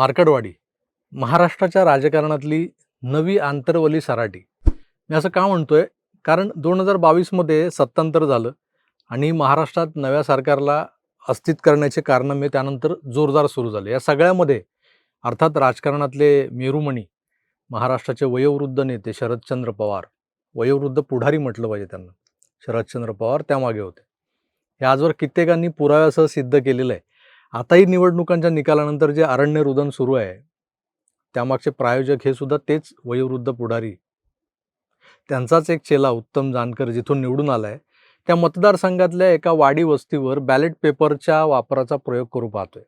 मार्कडवाडी महाराष्ट्राच्या राजकारणातली नवी आंतरवली सराटी. मी असं का म्हणतोय? कारण दोन हजार बावीसमध्ये सत्तांतर झालं आणि महाराष्ट्रात नव्या सरकारला अस्तित्व करण्याचे कारनामे त्यानंतर जोरदार सुरू झाले. या सगळ्यामध्ये अर्थात राजकारणातले मेरुमणी महाराष्ट्राचे वयोवृद्ध नेते शरदचंद्र पवार वयोवृद्ध पुढारी म्हटलं पाहिजे त्यांना शरदचंद्र पवार त्यामागे होते. हे आजवर कित्येकांनी पुराव्यासह सिद्ध केलेलं आहे. आताही निवडणुकांच्या निकालानंतर जे अरण्य रुदन सुरू आहे त्यामागचे प्रायोजक हे सुद्धा तेच वयोवृद्ध पुढारी. त्यांचाच एक चेला उत्तम जानकर जिथून निवडून आलाय त्या मतदारसंघातल्या एका वाडी वस्तीवर बॅलेट पेपरच्या वापराचा प्रयोग करू पाहतोय.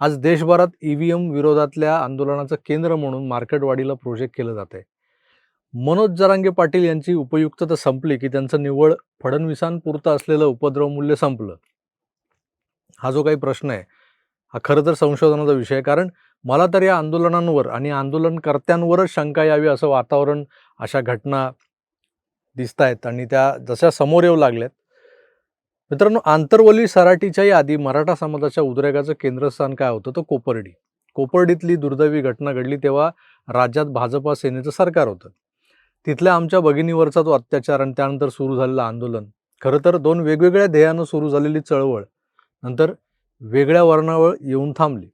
आज देशभरात ईव्हीएम विरोधातल्या आंदोलनाचं केंद्र म्हणून मार्केटवाडीला प्रोजेक्ट केलं जात आहे मनोज जरांगे पाटील यांची उपयुक्तता संपली की त्यांचं निव्वळ फडणवीसांपुरतं असलेलं उपद्रव मूल्य संपलं. हा जो काही प्रश्न आहे हा खरं तर संशोधनाचा विषय आहे. कारण मला तर या आंदोलनांवर आणि आंदोलनकर्त्यांवरच शंका यावी असं वातावरण अशा घटना दिसत आहेत आणि त्या जशा समोर येऊ लागल्यात. मित्रांनो आंतरवली सराटीच्याही आधी मराठा समाजाच्या उद्रेकाचं केंद्रस्थान काय होतं? तर कोपर्डी. कोपर्डीतली दुर्दैवी घटना घडली तेव्हा राज्यात भाजपा सेनेचं सरकार होतं. तिथल्या आमच्या भगिनीवरचा तो अत्याचार आणि त्यानंतर सुरू झालेलं आंदोलन. खरं तर दोन वेगवेगळ्या ध्येयानं सुरू झालेली चळवळ नंतर वेगळ्या वर्णावर येऊन थांबली.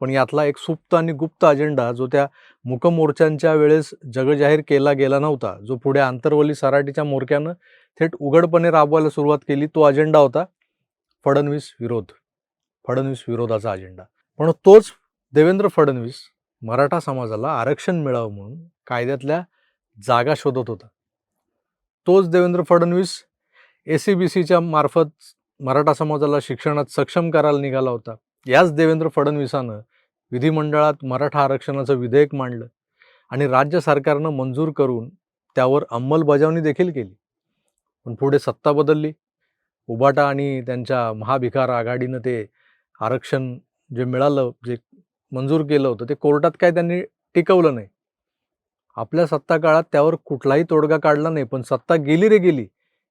पण यातला एक सुप्त आणि गुप्त अजेंडा जो त्या मुकमोर्चांच्या वेळेस जगजाहीर केला गेला नव्हता जो पुढे आंतरवली सराटीच्या मोर्क्यानं थेट उघडपणे राबवायला सुरुवात केली तो अजेंडा होता फडणवीस विरोध. फडणवीस विरोधाचा अजेंडा पण तोच देवेंद्र फडणवीस मराठा समाजाला आरक्षण मिळावं म्हणून कायद्यातल्या जागा शोधत होता. तोच Devendra Fadnavis A C B सीच्या मार्फत मराठा समाजाला शिक्षणात सक्षम करायला निघाला होता. याच देवेंद्र फडणवीसानं विधिमंडळात मराठा आरक्षणाचं विधेयक मांडलं आणि राज्य सरकारनं मंजूर करून त्यावर अंमलबजावणी देखील केली. पण पुढे सत्ता बदलली. उबाटा आणि त्यांच्या महाभिकार आघाडीनं ते आरक्षण जे मिळालं जे मंजूर केलं होतं ते कोर्टात काय त्यांनी टिकवलं नाही. आपल्या सत्ता काळात त्यावर कुठलाही तोडगा काढला नाही पण सत्ता गेली रे गेली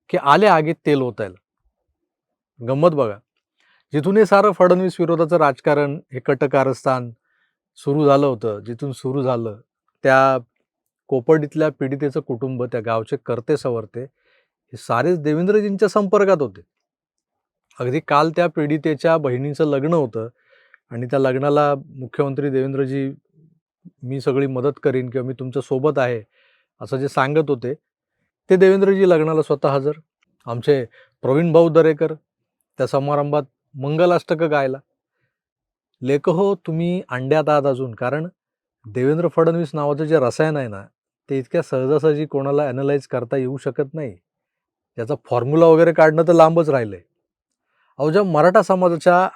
की आले आगीत तेल होतायला गंमत बघा. जिथून हे सारं फडणवीस विरोधाचं राजकारण हे कटकारस्थान सुरू झालं होतं जिथून सुरू झालं त्या कोपर्डीतल्या पीडितेचं कुटुंब त्या गावचे करते सवरते हे सारेच देवेंद्रजींच्या संपर्कात होते. अगदी काल त्या पीडितेच्या बहिणीचं लग्न होतं आणि त्या लग्नाला मुख्यमंत्री देवेंद्रजी मी सगळी मदत करीन किंवा मी तुमच्यासोबत आहे असं जे सांगत होते ते देवेंद्रजी लग्नाला स्वतः हजर. आमचे प्रवीण भाऊ दरेकर त्या समारंभात मंगलाष्टकं गायला. लेख हो तुम्ही अंड्यात आहात अजून. कारण देवेंद्र फडणवीस नावाचं जे रसायन आहे ना ते इतक्या सहजासहजी कोणाला ॲनलाईज करता येऊ शकत नाही. त्याचा फॉर्म्युला वगैरे काढणं तर लांबच राहिलं आहे अहो ज्या मराठा समाजाच्या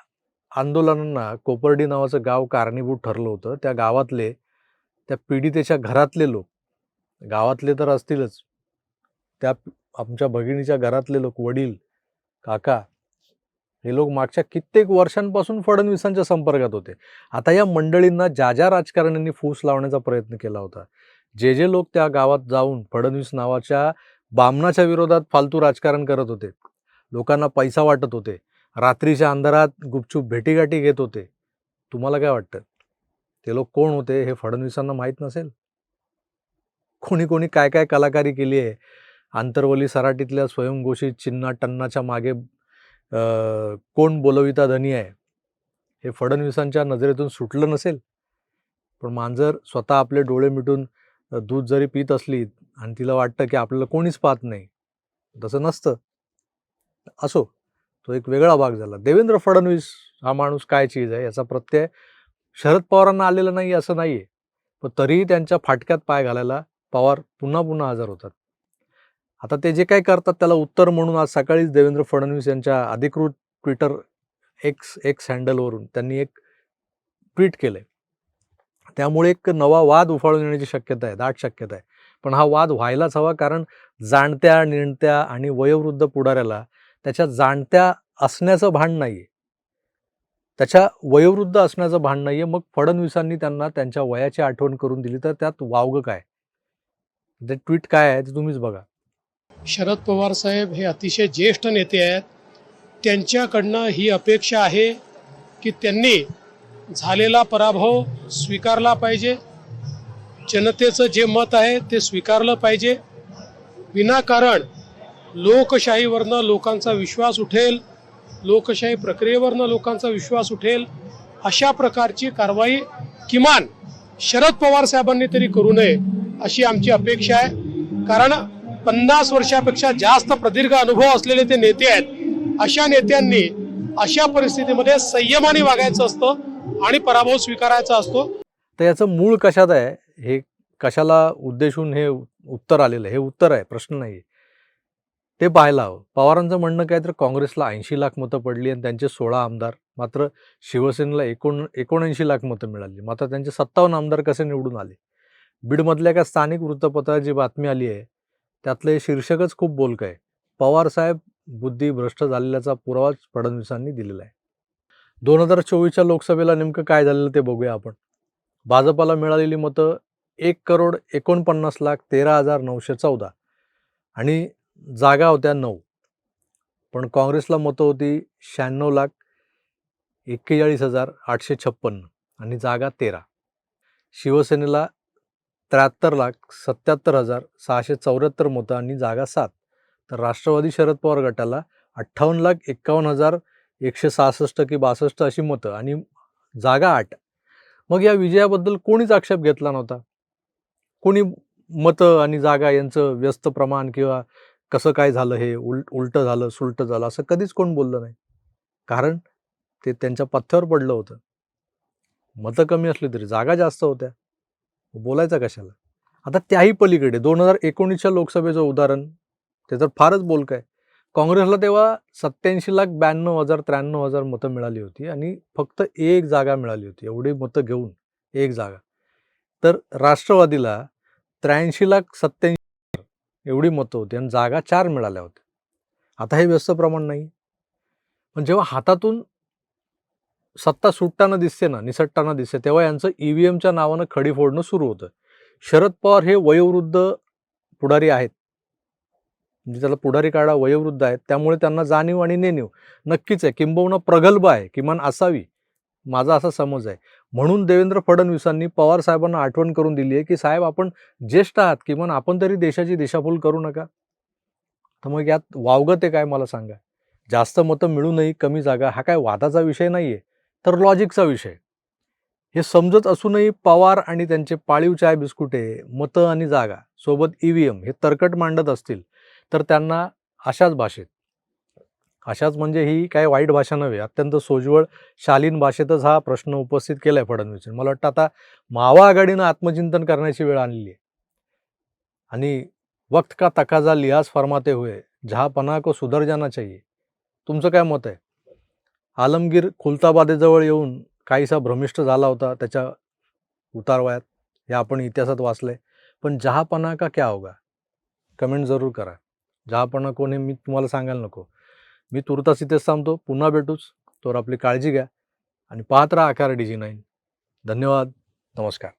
आंदोलनांना कोपर्डी नावाचं गाव कारणीभूत ठरलं होतं त्या गावातले त्या पीडितेच्या घरातले लोक गावातले तर असतीलच. त्या आमच्या भगिनीच्या घरातले लोक वडील काका हे लोक मागच्या कित्येक वर्षांपासून फडणवीसांच्या संपर्कात होते. आता या मंडळींना ज्या ज्या राजकारण्यांनी फूस लावण्याचा प्रयत्न केला होता जे जे लोक त्या गावात जाऊन फडणवीस नावाच्या बामणाच्या विरोधात फालतू राजकारण करत होते लोकांना पैसा वाटत होते रात्रीच्या अंधारात गुपचूप भेटीगाठी घेत होते तुम्हाला काय वाटतं? ते लोक कोण होते हे फडणवीसांना माहीत नसेल? कोणी कोणी काय काय कलाकारी केली आहे? आंतरवली सराटीतल्या स्वयंघोषित चिन्ना टन्नाच्या मागे कोण बोलविता धनी आहे? हे फडणवीसांच्या नजरेतून सुटलं नसेल? पण मांजर स्वतः आपले डोळे मिटून दूध जरी पित असली आणि तिला वाटतं की आपल्याला कोणीच पाहत नाही तसं नसतं. असो तो एक वेगळा भाग झाला. देवेंद्र फडणवीस हा माणूस काय चीज आहे याचा प्रत्यय शरद पवारांना आलेला नाही असं नाही आहे पण तरीही त्यांच्या फाटक्यात पाय घालायला पवार पुन्हा पुन्हा हजर होतात. आता ते जे काय करतात त्याला उत्तर म्हणून आज सकाळीच देवेंद्र फडणवीस यांच्या अधिकृत ट्विटर एक्स एक्स हँडलवरून त्यांनी एक ट्विट केलंय. त्यामुळे एक नवा वाद उफाळून येण्याची शक्यता आहे दाट शक्यता आहे. पण हा वाद व्हायलाच हवा कारण जाणत्या निणत्या आणि वयोवृद्ध पुढाऱ्याला त्याच्या जाणत्या असण्याचं भान नाही आहे त्याच्या वयोवृद्ध असण्याचं भान नाही आहे मग फडणवीसांनी त्यांना त्यांच्या वयाची आठवण करून दिली. तर त्यात वावगं काय? ते ट्विट काय आहे ते तुम्हीच बघा. शरद पवार साहेब हे अतिशय ज्येष्ठ नेते आहेत. त्यांच्याकडनं ही अपेक्षा आहे की त्यांनी झालेला पराभव स्वीकारला पाहिजे. जनतेचं जे मत आहे ते स्वीकारलं पाहिजे. विनाकारण लोकशाहीवरनं लोकांचा विश्वास उठेल लोकशाही प्रक्रियेवरनं लोकांचा विश्वास उठेल अशा प्रकारची कारवाई किमान शरद पवार साहेबांनी तरी करू नये अशी आमची अपेक्षा आहे. कारण पन्नास वर्षापेक्षा जास्त प्रदीर्घ अनुभव असलेले ते नेते आहेत. अशा नेत्यांनी अशा परिस्थितीमध्ये संयमाने वागायचं असतं आणि पराभव स्वीकारायचा असतो. तर याचं मूळ कशात आहे? हे कशाला उद्देशून हे उत्तर आलेलं हे उत्तर आहे प्रश्न नाही ते पाहायला हवं. पवारांचं म्हणणं काय? तर काँग्रेसला ऐंशी लाख मतं पडली आणि त्यांचे सोळा आमदार मात्र शिवसेनेला एकोण एकोणऐंशी लाख मतं मिळाली. मात्र त्यांचे सत्तावन्न आमदार कसे निवडून आले? बीडमधल्या एका स्थानिक वृत्तपत्रात जी बातमी आली आहे त्यातलं हे शीर्षकच खूप बोलकं आहे. पवारसाहेब बुद्धी भ्रष्ट झालेल्याचा पुरावाच फडणवीसांनी दिलेला आहे. दोन हजार चोवीसच्या लोकसभेला नेमकं काय झालेलं ते बघूया आपण. भाजपाला मिळालेली मतं एक करोड एकोणपन्नास लाख तेरा हजार नऊशे चौदा आणि जागा होत्या नऊ. पण काँग्रेसला मतं होती शहाण्णव लाख एक्केचाळीस हजार आठशे छप्पन्न आणि जागा तेरा. शिवसेनेला त्र्याहत्तर लाख सत्याहत्तर हजार सहाशे चौऱ्याहत्तर मतं आणि जागा सात. तर राष्ट्रवादी शरद पवार गटाला अठ्ठावन्न लाख एक्कावन्न हजार एकशे सहासष्ट की बासष्ट अशी मतं आणि जागा आठ. मग या विजयाबद्दल कोणीच आक्षेप घेतला नव्हता? कोणी मतं आणि जागा यांचं व्यस्त प्रमाण किंवा कसं काय झालं हे उल उलटं झालं सुलटं झालं असं कधीच कोण बोललं नाही. कारण ते त्यांच्या पथ्यावर पडलं होतं. मतं कमी असली तरी जागा जास्त होत्या. बोलायचं कशाला? आता त्याही पलीकडे. दोन हजार एकोणीसच्या लोकसभेचं उदाहरण ते तर फारच बोलकं आहे. काँग्रेसला तेव्हा सत्याऐंशी लाख ब्याण्णव हजार त्र्याण्णव हजार मतं मिळाली होती आणि फक्त एक जागा मिळाली होती. एवढी मतं घेऊन एक जागा. तर राष्ट्रवादीला त्र्याऐंशी लाख सत्याऐंशी एवढी मतं होती आणि जागा चार मिळाल्या होत्या. आता हे व्यस्त प्रमाण नाही. पण जेव्हा हातातून सत्ता सुटताना दिसते ना निसटताना दिसते तेव्हा यांचं ई व्ही एमच्या नावानं खडी फोडणं सुरू होतं. शरद पवार हे वयोवृद्ध पुढारी आहेत. म्हणजे त्याला पुढारी काढा वयोवृद्ध आहेत. त्यामुळे त्यांना जाणीव आणि नेणीव. नक्कीच आहे किंबहुना प्रगल्भ आहे किमान असावी माझा असा समज आहे. म्हणून देवेंद्र फडणवीसांनी पवार साहेबांना आठवण करून दिली आहे की साहेब आपण ज्येष्ठ आहात किमान आपण तरी देशाची दिशाभूल करू नका. तर मग यात वावगत आहे काय मला सांगा? जास्त मतं मिळूनही कमी जागा हा काय वादाचा विषय नाही आहे तर लॉजिकचा विषय. हे समजत असूनही पवार आणि त्यांचे पाळीव चाय बिस्कुटे मतं आणि जागा सोबत ई व्ही एम हे तरकट मांडत असतील तर त्यांना अशाच भाषेत अशाच म्हणजे ही काय वाईट भाषा नव्हे अत्यंत सोज्वळ शालीन भाषेतच हा प्रश्न उपस्थित केला आहे फडणवीस मला वाटतं आता मावा आघाडीनं आत्मचिंतन करण्याची वेळ आणली आहे. आणि वक्त का तकाजा लिहाज फरमाते हुए जहा पना को सुधर जाना चाहिए. तुमचं काय मत आहे? आलमगीर खुलताबादेजवळ येऊन काहीसा भ्रमिष्ट झाला होता त्याच्या उतारवयात. हे आपण इतिहासात वाचलंय पण जहापणा का क्या होगा? कमेंट जरूर करा. जहापणा कोण हे मी तुम्हाला सांगायला नको. मी तुर्तास इथेच थांबतो. पुन्हा भेटूच. तर आपली काळजी घ्या. आणि पाहत राहा आकार डी जी नाईन. धन्यवाद. नमस्कार.